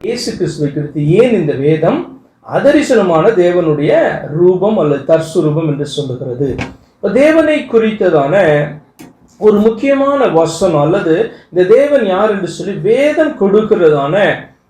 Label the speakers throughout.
Speaker 1: இயேசு கிறிஸ்துவை குறித்து ஏன் இந்த வேதம் அதரிசனமான தேவனுடைய ரூபம் அல்லது தற்சுரூபம் என்று சொல்லுகிறது? இப்போ தேவனை குறித்ததான ஒரு முக்கியமான வசனம் அல்லது இந்த தேவன் யார் என்று சொல்லி வேதம் கொடுக்கிறதான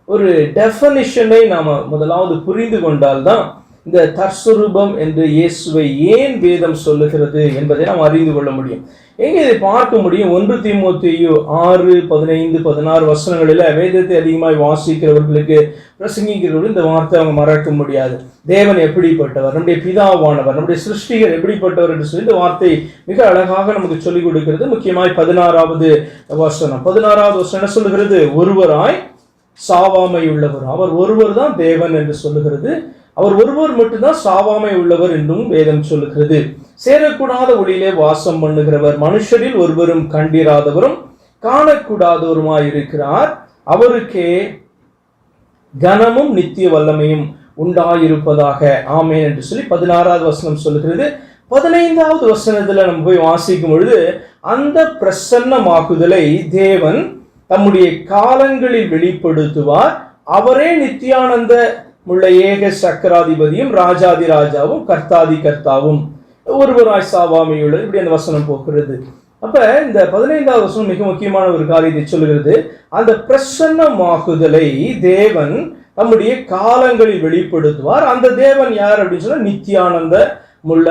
Speaker 1: ஒரு டெஃபனிஷனை நாம் முதலாவது புரிந்து கொண்டால்தான் இந்த தற்சுரூபம் என்று இயேசுவை ஏன் வேதம் சொல்லுகிறது என்பதை நாம் அறிந்து கொள்ள முடியும். எங்கே இதை பார்க்க முடியும்? ஒன்று திமுத்தையு ஆறு பதினைந்து பதினாறு வசனங்களில் வேதத்தை அதிகமாய் வாசிக்கிறவர்களுக்கு பிரசங்கிக்கிறவர்கள் இந்த வார்த்தை அவங்க மறக்க முடியாது. தேவன் எப்படிப்பட்டவர்? நம்முடைய பிதாவானவர் நம்முடைய சிருஷ்டிகள் எப்படிப்பட்டவர் என்று சொல்லி இந்த வார்த்தை மிக அழகாக நமக்கு சொல்லிக் கொடுக்கிறது. முக்கியமாய் பதினாறாவது வசனம். பதினாறாவது வசனம் என்ன சொல்லுகிறது? ஒருவராய் சாவாமை உள்ளவர் அவர் ஒருவர் தான் தேவன் என்று சொல்லுகிறது. அவர் ஒருவர் மட்டும்தான் சாவாமை உள்ளவர் என்றும் வேதம் சொல்லுகிறது. சேரக்கூடாத ஒளியிலே வாசம் பண்ணுகிறவர் மனுஷரில் ஒருவரும் கண்டிராதவரும் காணக்கூடாதவருமாய் இருக்கிறார் அவருக்கே கனமும் நித்திய வல்லமையும் உண்டாயிருப்பதாக ஆமேன் என்று சொல்லி பதினாறாவது வசனம் சொல்லுகிறது. பதினைந்தாவது வசனத்தில் நம்ம போய் வாசிக்கும் பொழுது அந்த பிரசன்னமாகுதலை தேவன் தம்முடைய காலங்களில் வெளிப்படுத்துவார். அவரே நித்தியானந்த உள்ள ஏக சக்கராதிபதியும் ராஜாதி ராஜாவும் கர்த்தாதி கர்த்தாவும். ஒருவராய் சாவாமையுள்ள இப்படி அந்த வசனம் போக்குறது அப்ப இந்த பதினைந்தாவது வசனம் மிக முக்கியமான ஒரு காரியத்தை சொல்கிறது அந்த பிரசன்னமாகுதலை தேவன் தம்முடைய காலங்களில் வெளிப்படுத்துவார். அந்த தேவன் யார் அப்படின்னு சொன்னா நித்தியானந்த முள்ள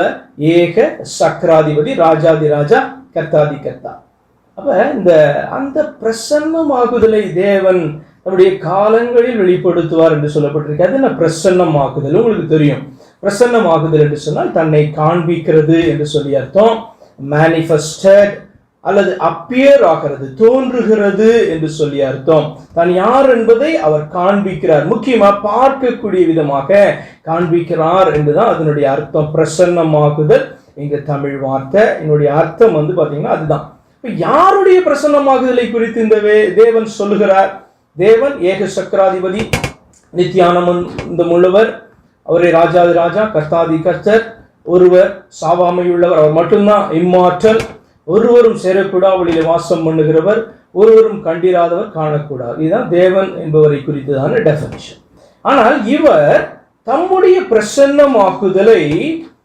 Speaker 1: ஏக சக்கராதிபதி ராஜாதி ராஜா கர்த்தாதி கர்த்தா. அப்ப இந்த அந்த பிரசன்னமாகுதலை தேவன் நம்முடைய காலங்களில் வெளிப்படுத்துவார் என்று சொல்லப்பட்டிருக்கு. அது என்ன? பிரசன்னமாக்குதல். உங்களுக்கு தெரியும். பிரசன்னமாக்குதல் என்று சொன்னால் தன்னை காண்பிக்கிறது என்று சொல்லி அர்த்தம். மேனிஃபெஸ்டட் அல்லது அப்பியர் ஆகிறது தோன்றுகிறது என்று சொல்லி அர்த்தம். தான் யார் என்பதை அவர் காண்பிக்கிறார். முக்கியமா பார்க்கக்கூடிய விதமாக காண்பிக்கிறார் என்றுதான் அதனுடைய அர்த்தம். பிரசன்னமாகுதல் இங்க தமிழ் வார்த்தை. என்னுடைய அர்த்தம் வந்து பாத்தீங்கன்னா அதுதான். இப்போ யாருடைய பிரசன்னமாகுதலை குறித்து இந்த வே- தேவன் சொல்லுகிறார்? தேவன் ஏக சக்கராதிபதி நித்தியானந்த உள்ளவர் அவரே ராஜாதி ராஜா கர்த்தாதி கர்த்தர் ஒருவர் சாவாமையுள்ளவர் அவர் மட்டும்தான் இம்மாற்றல். ஒருவரும் சேரக்கூடாவளியில வாசம் பண்ணுகிறவர் ஒருவரும் கண்டிராதவர் காணக்கூடாது. இதுதான் தேவன் என்பவரை குறித்ததான டெஃபனிஷன் ஆனால் இவர் தம்முடைய பிரசன்னமாக்குதலை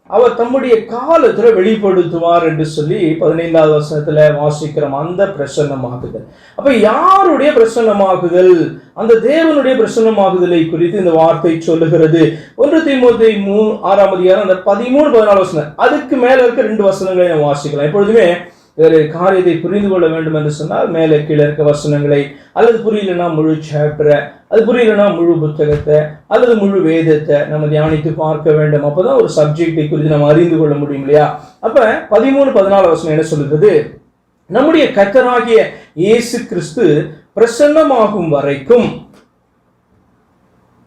Speaker 1: அவர் தம்முடைய காலத்தில் வெளிப்படுத்துவார் என்று சொல்லி பதினைந்தாவது வருஷத்தில் வாசிக்கிறோம். அந்த பிரசன்னமாகுதல். அப்ப யாருடைய பிரசன்னமாகுதல்? அந்த தேவனுடைய பிரசன்னமாகுதலை குறித்து இந்த வார்த்தை சொல்லுகிறது. ஒன்று தீமோத்தை மூ ஆறாம் அதிகாரம் அந்த பதிமூணு பதினாலு வசனம். அதுக்கு மேல இருக்க ரெண்டு வசனங்களை நம்ம வாசிக்கலாம். எப்பொழுதுமே வேறு காரியத்தை புரிந்து கொள்ள வேண்டும் என்று சொன்னால் மேலே கீழே இருக்க வசனங்களை அல்லது புரியலனா முழு சாப்டரை அது புரியலனா முழு புத்தகத்தை அல்லது முழு வேதத்தை நம்ம தியானித்து பார்க்க வேண்டும். அப்போதான் ஒரு சப்ஜெக்டை குறித்து நம்ம அறிந்து கொள்ள முடியும் இல்லையா? அப்ப பதிமூணு பதினாலு வசனம் என்ன சொல்லுகிறது? நம்முடைய கர்த்தராகிய இயேசு கிறிஸ்து பிரசன்னமாகும் வரைக்கும்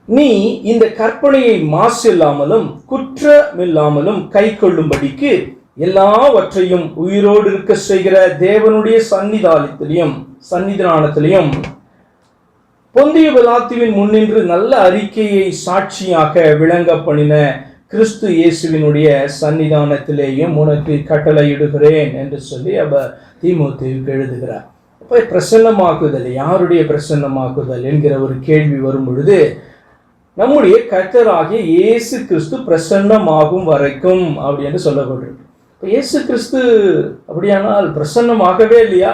Speaker 1: நீ இந்த கற்பனையை மாசில்லாமலும் குற்றமில்லாமலும் கை கொள்ளும்படிக்கு எல்லாவற்றையும் உயிரோடு இருக்க செய்கிற தேவனுடைய சன்னிதானத்திலையும் சன்னிதானத்திலையும் பொந்திய பிலாத்துவின் முன்னின்று நல்ல அறிக்கையை சாட்சியாக விளங்க பண்ணின கிறிஸ்து இயேசுவினுடைய சன்னிதானத்திலேயும் உனக்கு கட்டளையிடுகிறேன் என்று சொல்லி அவர் திமுகவுக்கு எழுதுகிறார். அப்போ பிரசன்னமாக்குதல் யாருடைய பிரசன்னமாக்குதல் என்கிற ஒரு கேள்வி வரும் பொழுது நம்முடைய கர்த்தராகிய இயேசு கிறிஸ்து பிரசன்னமாகும் வரைக்கும் அப்படின்னு சொல்லப்பட்டிருக்கு. இப்போ இயேசு கிறிஸ்து அப்படியானால் பிரசன்னமாகவே இல்லையா?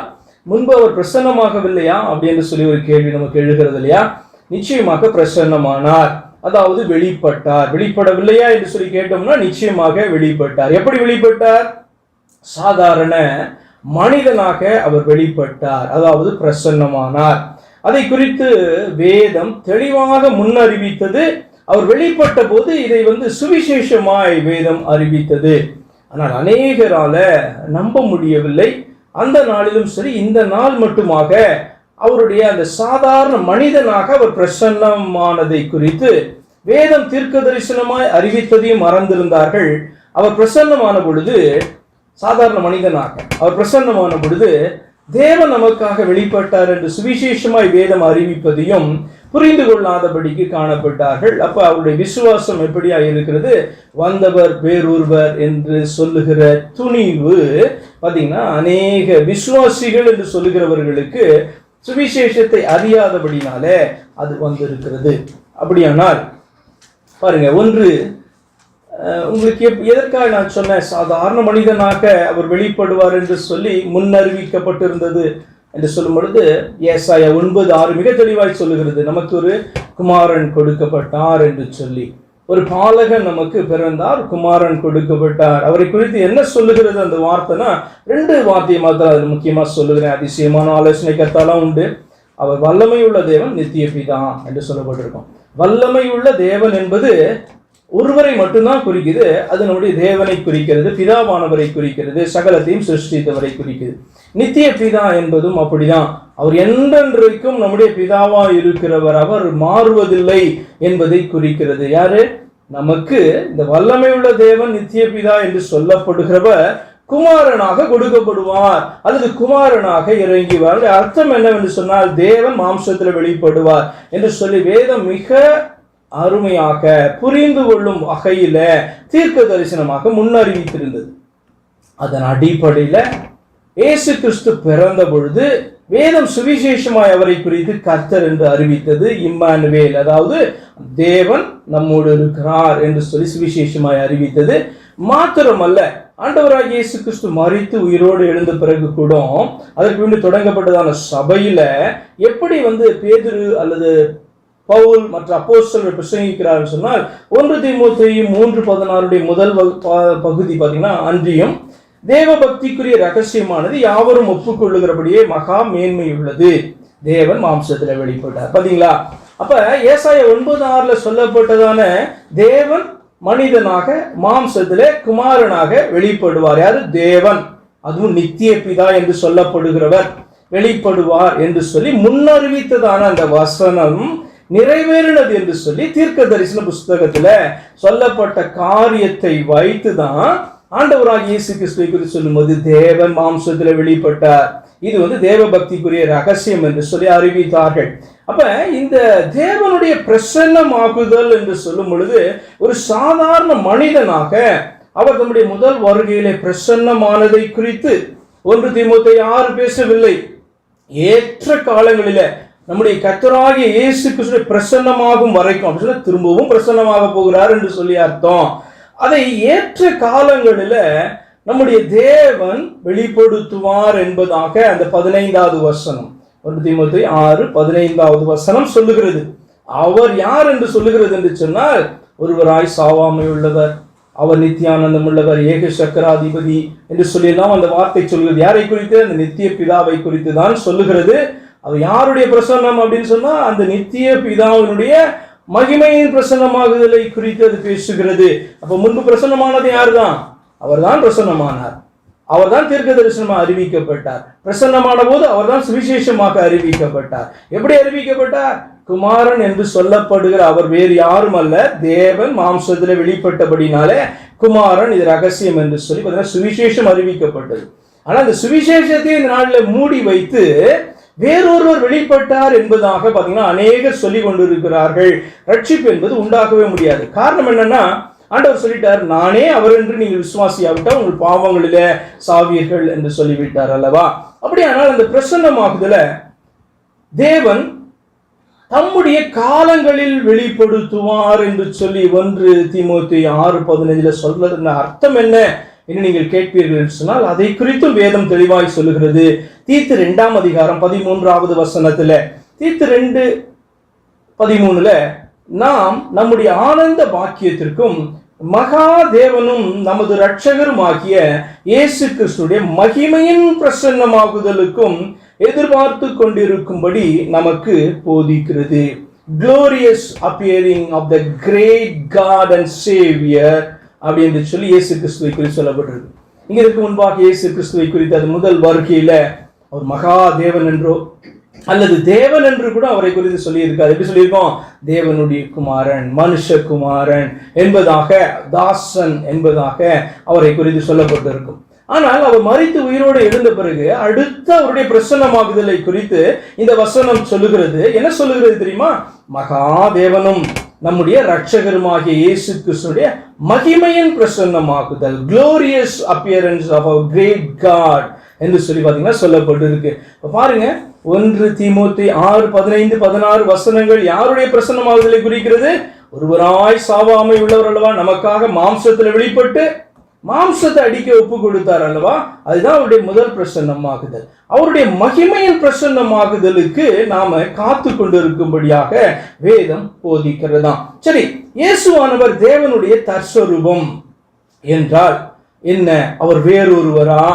Speaker 1: முன்பு அவர் பிரசன்னமாகவில்லையா? அப்படின்னு சொல்லி ஒரு கேள்வி நமக்கு எழுகிறது இல்லையா? நிச்சயமாக பிரசன்னமானார். அதாவது வெளிப்பட்டார். வெளிப்படவில்லையா என்று சொல்லி கேட்டோம்னா நிச்சயமாக வெளிப்பட்டார். எப்படி வெளிப்பட்டார்? சாதாரண மனிதனாக அவர் வெளிப்பட்டார். அதாவது பிரசன்னமானார். அதை குறித்து வேதம் தெளிவாக முன்னறிவித்தது அவர் வெளிப்பட்ட போது இதை வந்து சுவிசேஷமாய் வேதம் அறிவித்தது. ஆனால் அநேகரால நம்ப முடியவில்லை. அந்த நாளிலும் சரி இந்த நாள் மட்டுமாக அவருடைய அந்த சாதாரண மனிதனாக அவர் பிரசன்னமானதை குறித்து வேதம் தீர்க்க தரிசனமாய் அறிவித்ததையும் மறந்திருந்தார்கள். அவர் பிரசன்னமான பொழுது சாதாரண மனிதனாக அவர் பிரசன்னமான பொழுது தேவன் நமக்காக வெளிப்பட்டார் என்று சுவிசேஷமாய் வேதம் அறிவிப்பதையும் புரிந்து கொள்ளாதபடிக்கு காணப்பட்டார்கள். அப்ப அவருடைய விசுவாசம் எப்படியா இருக்கிறது? வந்தவர் வேறொருவர் என்று சொல்லுகிற துணிவு பார்த்தீங்கன்னா அநேக விசுவாசிகள் என்று சொல்லுகிறவர்களுக்கு சுவிசேஷத்தை அறியாதபடினாலே அது வந்திருக்கிறது. அப்படியானால் பாருங்க ஒன்று உங்களுக்கு எப்- எதற்காக நான் சொன்னேன்? சாதாரண மனிதனாக அவர் வெளிப்படுவார் என்று சொல்லி முன்னறிவிக்கப்பட்டிருந்தது. என்று சொல்லும் பொழுது ஏசாயா ஒன்பது ஆறு மிக தெளிவாய் சொல்லுகிறது. நமக்கு ஒரு குமாரன் கொடுக்கப்பட்டார் என்று சொல்லி. ஒரு பாலகன் நமக்கு பிறந்தார் குமாரன் கொடுக்கப்பட்டார். அவரை குறித்து என்ன சொல்லுகிறது அந்த வார்த்தைனா ரெண்டு வார்த்தையை மாத்திரம் அது முக்கியமாக சொல்லுகிறேன். அதிசயமான ஆலோசனை கத்தாலாம் உண்டு. அவர் வல்லமையுள்ள தேவன் நித்திய பிதா என்று வல்லமை உள்ள தேவன் என்பது ஒருவரை மட்டும்தான் குறிக்குது அது நம்முடைய தேவனை குறிக்கிறது பிதாவானவரை குறிக்கிறது சகலத்தையும் சிருஷ்டித்தவரை குறிக்குது. நித்திய பிதா என்பதும் அப்படிதான். அவர் என்றென்றைக்கும் நம்முடைய பிதாவா இருக்கிறவர் அவர் மாறுவதில்லை என்பதை குறிக்கிறது. யாரு? நமக்கு இந்த வல்லமையுள்ள தேவன் நித்திய பிதா என்று சொல்லப்படுகிறவர் குமாரனாக கொடுக்கப்படுவார். அல்லது குமாரனாக இறங்கிவார். அர்த்தம் என்னவென்று சொன்னால் தேவன் மாம்சத்தில் வெளிப்படுவார் என்று சொல்லி வேதம் மிக அருமையாக புரிந்து கொள்ளும் வகையில தீர்க்க தரிசனமாக முன்னறிவித்திருந்தது. அதன் அடிப்படையில இயேசு கிறிஸ்து பிறந்த பொழுது வேதம் சுவிசேஷமாய் அவரை குறித்து கர்த்தர் என்று அறிவித்தது இம்மானுவேல். அதாவது தேவன் நம்மோடு இருக்கிறார் என்று சொல்லி சுவிசேஷமாய் அறிவித்தது. மாத்திரமல்ல ஆண்டவராக இயேசு கிறிஸ்து மறித்து உயிரோடு எழுந்த பிறகு கூட அதற்கு முன்பு தொடங்கப்பட்டதான சபையில எப்படி வந்து பேதுரு அல்லது பவுல் மற்ற அப்போஸ்தலர் பிரசங்கிக்கிறார்கள் சொன்னால் ஒன்று தீமோத்தேயு மூன்று பதினாறுடைய முதல் ப- பகுதி பார்த்தீங்கன்னா அன்றியும் தேவ பக்திக்குரிய ரகசியமானது யாவரும் ஒப்புக்கொள்ளுகிறபடியே மகா மேன்மை உள்ளது. தேவன் மாம்சத்தில் வெளிப்பட்டார். பார்த்தீங்களா அப்ப ஏசாய ஒன்பது ஆறுல சொல்லப்பட்டதான தேவன் மனிதனாக மாம்சத்திலே குமாரனாக வெளிப்படுவார். யாரு? தேவன். அதுவும் நித்திய பிதா என்று சொல்லப்படுகிறவர் வெளிப்படுவார் என்று சொல்லி முன்னறிவித்ததான அந்த வசனம் நிறைவேறினது என்று சொல்லி தீர்க்க தரிசன புஸ்தகத்துல சொல்லப்பட்ட காரியத்தை வைத்து தான் ஆண்டவராக இயேசு கிறிஸ்துவை குறித்து சொல்லும்போது தேவன் மாம்சத்தில் வெளிப்பட்டார். இது வந்து தேவ பக்திக்குரிய ரகசியம் என்று சொல்லி அறிவித்தார்கள். அப்ப இந்த தேவனுடைய பிரசன்னமாகுதல் என்று சொல்லும் பொழுது ஒரு சாதாரண மனிதனாக அவர் தம்முடைய முதல் வருகையிலே பிரசன்னமானதை குறித்து ஒன்று தீமோத்தை யாரும் பேசவில்லை. ஏற்ற காலங்களில நம்முடைய கத்தராகிய இயேசு கிறிஸ்து பிரசன்னமாகும் வரைக்கும் அப்படின்னு சொன்னா திரும்பவும் பிரசன்னமாக போகிறார் என்று சொல்லி அர்த்தம். அதை ஏற்ற காலங்களில் நம்முடைய தேவன் வெளிப்படுத்துவார் என்பதாக அந்த பதினைந்தாவது வசனம். ஒன்று ஆறு பதினைந்தாவது வசனம் சொல்லுகிறது. அவர் யார் என்று சொல்லுகிறது என்று சொன்னால் ஒருவராய் சாவாமை உள்ளவர் அவர் நித்தியானந்தம் உள்ளவர் ஏக சக்கராதிபதி என்று சொல்லியெல்லாம் அந்த வார்த்தை சொல்கிறது யாரை குறித்து? அந்த நித்திய பிதாவை குறித்து தான் சொல்லுகிறது. அது யாருடைய பிரசன்னம் அப்படின்னு சொன்னால் அந்த நித்திய பிதாவினுடைய மகிமையின் பிரசன்னமாகுதலை குறித்து அது பேசுகிறது. அப்ப முன்பு பிரசன்னமானது யாருதான்? அவர்தான் பிரசன்னமானார். அவர்தான் தீர்க்க தரிசனமாக அறிவிக்கப்பட்டார். பிரசன்னமான போது அவர்தான் சுவிசேஷமாக அறிவிக்கப்பட்டார். எப்படி அறிவிக்கப்பட்டார்? குமாரன் என்று சொல்லப்படுகிற அவர் வேறு யாரும் அல்ல. தேவன் மாம்சத்தில் வெளிப்பட்டபடினாலே குமாரன் இது ரகசியம் என்று சொல்லி பார்த்தீங்கன்னா சுவிசேஷம் அறிவிக்கப்பட்டது. ஆனால் அந்த சுவிசேஷத்தை இந்த நாளில் மூடி வைத்து வேறொருவர் வெளிப்பட்டார் என்பதாக பார்த்தீங்கன்னா அநேகர் சொல்லி கொண்டிருக்கிறார்கள் ரட்சிப்பு என்பது உண்டாகவே முடியாது. காரணம் என்னன்னா ஆண்டவர் சொல்லிட்டார் நானே அவர் என்று நீங்கள் விசுவாசியாவிட்டால் உங்கள் பாவங்களில சாவியர்கள் என்று சொல்லிவிட்டார் அல்லவா? அப்படியானால் அந்த பிரசன்னமாகுதல தேவன் தம்முடைய காலங்களில் வெளிப்படுத்துவார் என்று சொல்லி ஒன்று திமுத்தி ஆறு பதினைஞ்சுல சொல்றதுன்னு அர்த்தம் என்ன? என்று நீங்கள் கேட்பீர்கள் என்று சொன்னால் அதை குறித்தும் வேதம் தெளிவாய் சொல்லுகிறது. தீத்து ரெண்டாம் அதிகாரம் பதிமூன்றாவது வசனத்துல தீத்து ரெண்டு பதிமூணுல நாம் நம்முடைய ஆனந்த பாக்கியத்திற்கும் மகா தேவனும் நமது இரட்சகருமாகிய இயேசு கிறிஸ்துடைய மகிமையின் பிரசன்னமாகுதலுக்கும் எதிர்பார்த்து கொண்டிருக்கும்படி நமக்கு போதிக்கிறது. Glorious appearing of the great God and Savior அப்படி என்று சொல்லி இயேசு கிறிஸ்துவை குறித்து சொல்லப்பட்டிருக்கு. இங்க இருக்கு முன்பாக இயேசு கிறிஸ்துவை குறித்து அது முதல் வருகையில அவர் மகா தேவன் என்றோ அல்லது தேவன் என்று கூட அவரை குறித்து சொல்லியிருக்காரு. எப்படி சொல்லியிருக்கோம்? தேவனுடைய குமாரன் மனுஷகுமாரன் என்பதாக தாசன் என்பதாக அவரை குறித்து சொல்லப்பட்டிருக்கும். ஆனால் அவர் மறித்து உயிரோடு எழுந்த பிறகு அடுத்த அவருடைய பிரசன்னமாகுதலை குறித்து இந்த வசனம் சொல்லுகிறது. என்ன சொல்லுகிறது தெரியுமா? மகா தேவனும் நம்முடைய ரட்சகருமாகிய இயேசு கிறிஸ்துடைய மகிமையின் பிரசன்னமாக்குதல் glorious appearance of our great God என்று சொல்லி பார்த்தீங்கன்னா சொல்லப்பட்டிருக்கு. இருக்கு பாருங்க ஒன்று திமுத்தி ஆறு பதினைந்து பதினாறு வசனங்கள் யாருடைய பிரசன்னமாகுதலை குறிக்கிறது? ஒருவராய் சாவாமை உள்ளவர் அல்லவா? நமக்காக மாம்சத்தில் வெளிப்பட்டு மாம்சத்தை அடிக்க ஒப்பு கொடுத்தார் அல்லவா? அதுதான் அவருடைய முதல் பிரசன்னமாகுதல். அவருடைய மகிமையின் பிரசன்னமாகுதலுக்கு நாம காத்து கொண்டிருக்கும்படியாக வேதம் போதிக்கிறதாம். சரி இயேசுவானவர் தேவனுடைய தற்ஸ்வரூபம் என்றால் என்ன? அவர் வேறொருவரா?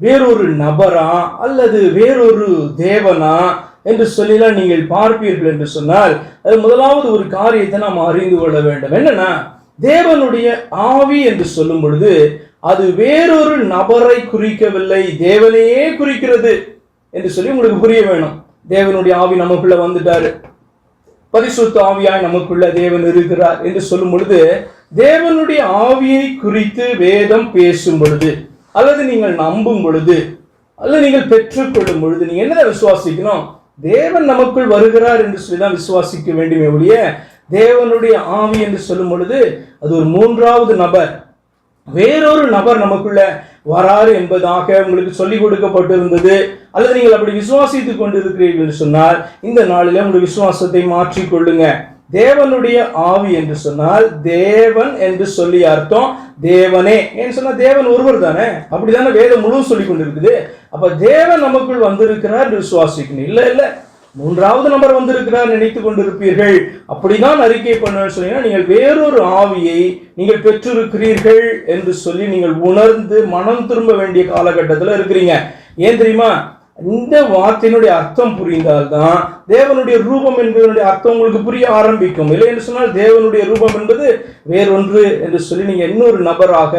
Speaker 1: வேறொரு நபரா? அல்லது வேறொரு தேவனா? என்று சொல்லிலாம் நீங்கள் பார்ப்பீர்கள் என்று சொன்னால் அது முதலாவது ஒரு காரியத்தை நாம் அறிந்து கொள்ள வேண்டும். என்னன்னா தேவனுடைய ஆவி என்று சொல்லும் பொழுது அது வேறொரு நபரை குறிக்கவில்லை தேவனையே குறிக்கிறது என்று சொல்லி உங்களுக்கு புரிய வேணும். தேவனுடைய ஆவி நமக்குள்ள வந்துட்டாரு. பரிசுத்த ஆவியாய் நமக்குள்ள தேவன் இருக்கிறார் என்று சொல்லும் பொழுது தேவனுடைய ஆவியை குறித்து வேதம் பேசும் பொழுது அல்லது நீங்கள் நம்பும் பொழுது அல்லது நீங்கள் பெற்றுக்கொள்ளும் பொழுது நீங்க என்னதான் விசுவாசிக்கணும்? தேவன் நமக்குள் வருகிறார் என்று சொல்லி தான் விசுவாசிக்க வேண்டுமே ஒழிய தேவனுடைய ஆவி என்று சொல்லும் பொழுது அது ஒரு மூன்றாவது நபர். வேறொரு நபர் நமக்குள்ள வராரு என்பதாக உங்களுக்கு சொல்லிக் கொடுக்கப்பட்டிருந்தது. அல்லது நீங்கள் அப்படி விசுவாசித்துக் கொண்டிருக்கிறீர்கள் என்று சொன்னால் இந்த நாளில உங்களுடைய விசுவாசத்தை மாற்றிக்கொள்ளுங்க தேவனுடைய ஆவி என்று சொன்னால் தேவன் என்று சொல்லி அர்த்தம் தேவனே. ஏன்னு சொன்னா தேவன் ஒருவர் தானே? அப்படிதானே வேதம் முழு சொல்லி கொண்டிருக்குது. அப்ப தேவன் நமக்குள் வந்திருக்கிறார் விசுவாசிக்கணும். இல்ல இல்ல. மூன்றாவது நபர் வந்திருக்கிறார் நினைத்து கொண்டிருப்பீர்கள். அப்படிதான் அறிக்கை பண்ண சொன்னீங்கன்னா நீங்கள் வேறொரு ஆவியை நீங்கள் பெற்றிருக்கிறீர்கள் என்று சொல்லி நீங்கள் உணர்ந்து மனம் திரும்ப வேண்டிய காலகட்டத்தில் இருக்கிறீங்க. ஏன் தெரியுமா? இந்த வார்த்தையினுடைய அர்த்தம் புரிந்தால்தான் தேவனுடைய ரூபம் என்பதனுடைய அர்த்தம் உங்களுக்கு புரிய ஆரம்பிக்கும். இல்லை என்று சொன்னால் தேவனுடைய ரூபம் என்பது வேறொன்று என்று சொல்லி நீங்க இன்னொரு நபராக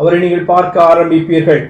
Speaker 1: அவரை நீங்கள் பார்க்க ஆரம்பிப்பீர்கள்.